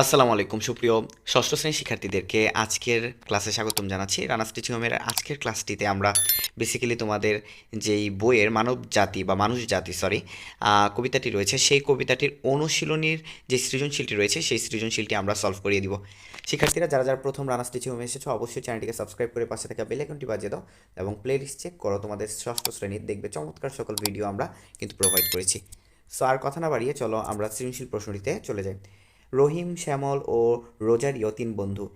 আসসালামু আলাইকুম, সুপ্রিয় ষষ্ঠ শ্রেণির শিক্ষার্থীদেরকে আজকের ক্লাসে স্বাগতম জানাচ্ছি। রানা স্টিচিং হোমের আজকের ক্লাসটিতে আমরা বেসিক্যালি তোমাদের যেই বইয়ের মানব জাতি বা মানুষ জাতি সরি কবিতাটি রয়েছে, সেই কবিতাটির অনুশীলনীর যে সৃজনশীলটি রয়েছে, সেই সৃজনশীলটি আমরা সলভ করিয়ে দিব। শিক্ষার্থীরা, যারা যারা প্রথম রানা স্টিচিং হোমে এসেছ, অবশ্যই চ্যানেলটিকে সাবস্ক্রাইব করে পাশে থাকা বেল আইকনটি বাজিয়ে দাও এবং প্লে লিস্ট চেক করো তোমাদের ষষ্ঠ শ্রেণির। দেখবে চমৎকার সকল ভিডিও আমরা কিন্তু প্রোভাইড করেছি। সো আর কথা না বাড়িয়ে চলো আমরা সৃজনশীল প্রশ্নটিতে চলে যাই। রহিম, শ্যামল ও রোজারিও তিন বন্ধু।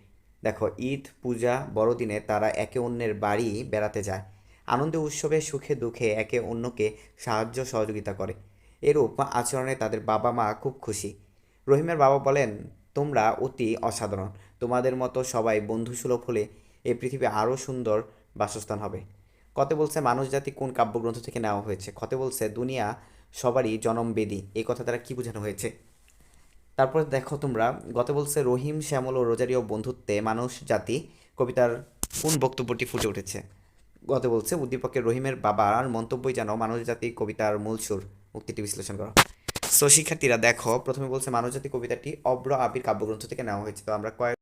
দেখো, ঈদ, পূজা, বড়দিনে তারা একে অন্যের বাড়ি বেড়াতে যায়। আনন্দে, উৎসবে, সুখে, দুঃখে একে অন্যকে সাহায্য, সহযোগিতা করে। এরূপ আচরণে তাদের বাবা মা খুব খুশি। রহিমের বাবা বলেন, তোমরা অতি অসাধারণ। তোমাদের মতো সবাই বন্ধুসুলভ হলে এই পৃথিবী আরও সুন্দর বাসস্থান হবে। কতে বলছে, মানুষ জাতি কোন কাব্যগ্রন্থ থেকে নেওয়া হয়েছে? কতে বলছে, দুনিয়া সবারই জনমবেদী এই কথা দ্বারা কী বোঝানো হয়েছে? তারপর দেখো তোমরা, গত বলছে রহিম, শ্যামল ও রোজারিও বন্ধুত্বে মানুষ, জাতি, কবিতার কোন বক্তব্যটি ফুটে উঠেছে? গত বলছে, উদ্দীপকের রহিমের বাবার মন্তব্যই যেন মানুষ, জাতি, কবিতার মূল সুর। উক্তিটি বিশ্লেষণ করো। সো, শিক্ষার্থীরা দেখো, প্রথমে বলছে মানুষ, জাতি, কবিতাটি অব্র আবির কাব্যগ্রন্থ থেকে নেওয়া হয়েছে। তো আমরা কয়েক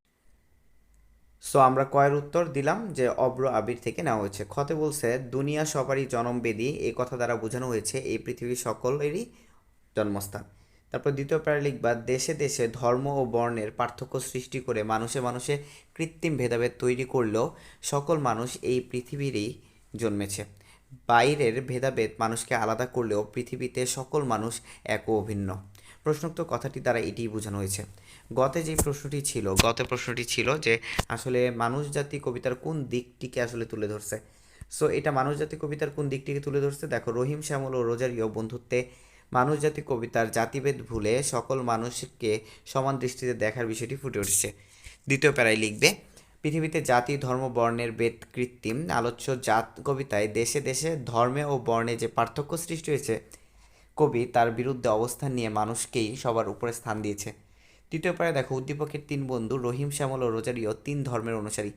সো, আমরা কয়ের উত্তর দিলাম যে অব্র আবির থেকে নেওয়া হয়েছে। খতে বলছে, দুনিয়া সবারই জনমবেদী এই কথা দ্বারা বোঝানো হয়েছে, এই পৃথিবীর সকলেরই জন্মস্থান। তারপর দ্বিতীয় প্যারা লিখবা দেশে দেশে ধর্ম ও বর্ণের পার্থক্য সৃষ্টি করে মানুষে মানুষে কৃত্রিম ভেদাভেদ তৈরি করলেও সকল মানুষ এই পৃথিবীরই জন্মেছে। বাইরের ভেদাভেদ মানুষকে আলাদা করলেও পৃথিবীতে সকল মানুষ এক ও অভিন্ন প্রশ্নোক্ত কথাটি দ্বারা এটিই বোঝানো হয়েছে। গতে যে প্রশ্নটি ছিল, গতে প্রশ্নটি ছিল যে আসলে মানুষ জাতি কবিতার কোন দিকটিকে আসলে তুলে ধরছে? সো এটা মানুষ জাতি কবিতার কোন দিকটিকে তুলে ধরছে? দেখো, রহিম, শ্যামল ও রোজারিও বন্ধুত্বে মানুষ জাতি কবিতার জাতিভেদ ভুলে সকল মানুষকে সমান দৃষ্টিতে দেখার বিষয়টি ফুটে উঠেছে। দ্বিতীয় প্যারায় লিখবে, পৃথিবীতে জাতি, ধর্ম, বর্ণের বেদ কৃত্রিম। আলোচ্য জাত কবিতায় দেশে দেশে ধর্মে ও বর্ণে যে পার্থক্য সৃষ্টি হয়েছে, কবি তার বিরুদ্ধে অবস্থান নিয়ে মানুষকেই সবার উপরে স্থান দিয়েছে। তৃতীয় পারে দেখো, উদ্দীপকের তিন বন্ধু রহিম, শ্যামল ও রোজারিও তিন ধর্মের অনুসারী।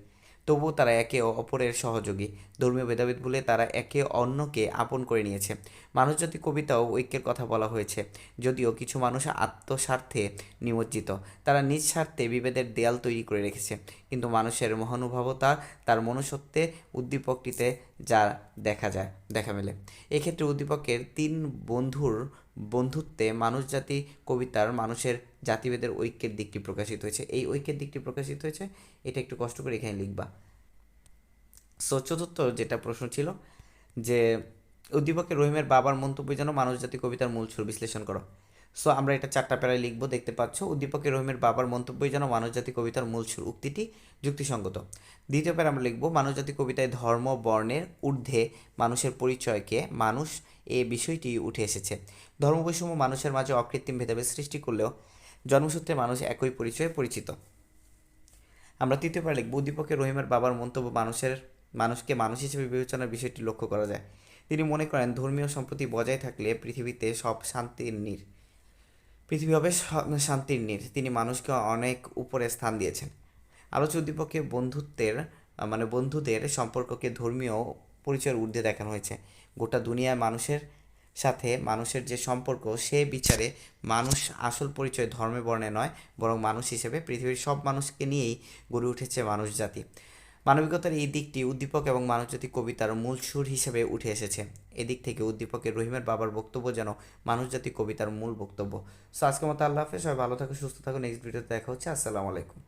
তবুও তারা একে অপরের সহযোগী। ধর্মীয় ভেদাভেদ বলে তারা একে অন্যকে আপন করে নিয়েছে। মানুষজাতি কবিতাও ঐক্যের কথা বলা হয়েছে, যদিও কিছু মানুষ আত্মস্বার্থে নিমজ্জিত। তারা নিজ স্বার্থে বিভেদের দেয়াল তৈরি করে রেখেছে, কিন্তু মানুষের মহানুভবতা তার মনুষ্যত্বে উদ্দীপকটিতে যা দেখা যায়, দেখা মেলে। এক্ষেত্রে উদ্দীপকের তিন বন্ধুর বন্ধুত্বে মানুষ জাতি, কবিতার, মানুষের জাতিভেদের ঐক্যের দিকটি প্রকাশিত হয়েছে। এই ঐক্যের দিকটি প্রকাশিত হয়েছে, এটা একটু কষ্ট করে এখানে লিখবা। সো চতুর্থ যেটা প্রশ্ন ছিল, যে উদ্দীপকের রহিমের বাবার মন্তব্য যেন মানুষ জাতি, কবিতার মূল সুর বিশ্লেষণ করো। সো আমরা এটা চারটা প্যারায় লিখব, দেখতে পাচ্ছ। উদ্দীপকের রহিমের বাবার মন্তব্যই যেন মানবজাতি কবিতার মূল সুর। উক্তিটি যুক্তিসঙ্গত। দ্বিতীয় প্যারা আমরা লিখব, মানবজাতি কবিতায় ধর্ম, বর্ণের ঊর্ধ্বে মানুষের পরিচয়কে মানুষ এ বিষয়টি উঠে এসেছে। ধর্মবৈষম্য মানুষের মাঝে অকৃত্রিম ভেদাভেদ সৃষ্টি করলেও জন্মসূত্রে মানুষ একই পরিচয়ে পরিচিত। আমরা তৃতীয় প্যারা লিখব উদ্দীপকের রহিমের বাবার মন্তব্য মানুষের, মানুষকে মানুষ হিসেবে বিবেচনার বিষয়টি লক্ষ্য করা যায়। তিনি মনে করেন, ধর্মীয় সম্প্রতি বজায় থাকলে পৃথিবীতে সব শান্তির নীর। পৃথিবী হবে শান্তির নীর। তিনি মানুষকে অনেক উপরে স্থান দিয়েছেন। আলোচ্য উদ্দীপকে বন্ধুত্বের মানে বন্ধুদের সম্পর্ককে ধর্মীয় পরিচয়ের ঊর্ধ্বে দেখানো হয়েছে। গোটা দুনিয়ায় মানুষের সাথে মানুষের যে সম্পর্ক, সে বিচারে মানুষ আসল পরিচয় ধর্মে বর্ণে নয়, বরং মানুষ হিসেবে পৃথিবীর সব মানুষকে নিয়েই গড়ে উঠেছে মানুষ জাতি। মানবিকতার এই দিকটি উদ্দীপক এবং মানবজাতি কবিতার মূল সুর হিসেবে উঠে এসেছে। এদিক থেকে উদ্দীপকের রহিমের বাবার বক্তব্য যেন মানবজাতিক কবিতার মূল বক্তব্য। সো আজকের মতো আল্লাহ হাফেজ, সবাই ভালো থাকো সুস্থ থাকো নেক্সট ভিডিওতে দেখা হচ্ছে, আসসালামু আলাইকুম।